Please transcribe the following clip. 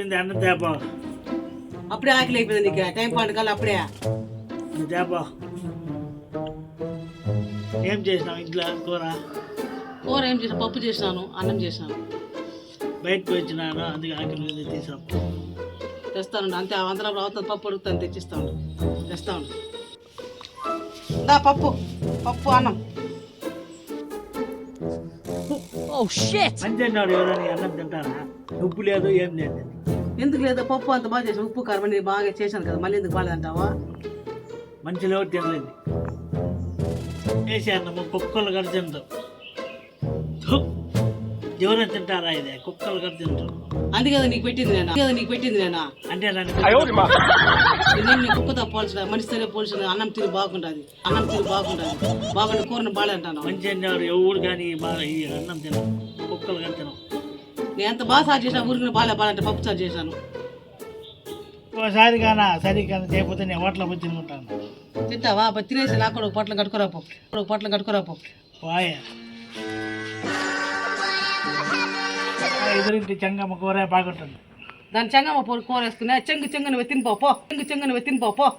అన్నం తేపా. అప్పుడే ఆకలి అయిపోయింది నీకు టైం కల్లా అప్పుడే. తేపా. ఏం చేసినావు ఇంట్లో కూర? కూర ఏం చేసిన పప్పు చేసినాను అన్నం చేసినాను. బయటకు వచ్చినాను అందుకే ఆకలి తీసాం తెస్తాను అంతే వందల అవుతుంది పప్పు అడుగుతాను తెచ్చిస్తాను తెస్తాను. దా పప్పు పప్పు అన్నం. మంచిగాడు ఎవరైనా అన్నం తింటారా? ఉప్పు లేదు ఏం లేదు. ఎందుకు లేదా? పప్పు అంత బాగా చేసి ఉప్పు కారం అన్ని బాగా చేశాను కదా. మళ్ళీ ఎందుకు బాగాలేదంటావా మంచిలో ఎవరు తినలేదు. చేసే అన్నము కుక్కలు కూడా ఎవరైనా తింటారా ఇది? కుక్కలు కూడా తింటారు. అందుకే కదా నీకు పెట్టింది నేను కదా నీకు పెట్టింది నేను అంటే నేను నీ కుక్కతో పోల్చిన మనిషితోనే పోల్చిన అన్నం తిని బాగుంటుంది అన్నం తిని బాగుంటుంది. బాగుండి కూరని బాగాలేంటాను మంచి అన్నారు ఎవరు కానీ బాగా ఈ అన్నం తినం కుక్కలు కూడా తినం నేను ఎంత బాగా సార్ చేసినా ఊరికి బాగా బాగాలంటే పప్పు సార్ చేశాను. ఒకసారి కానా సరి కానీ చేయకపోతే నేను హోటల్ పోయి తినుకుంటాను. తింటావా? తినేసి నాకు కూడా ఒక పొట్లం కట్టుకురా పప్పు ఒక పొట్లం కట్టుకురా పప్పు. పోయే. ఎదురింటి చెంగమ్మ కూర బాగుంటుంది. దాని చెంగమ్మ పొడి కూర వేసుకుని చెంగు చెంగుని వెత్తిన పో చెంగు చెంగుని వెత్తిన పో బాగుంటుంది.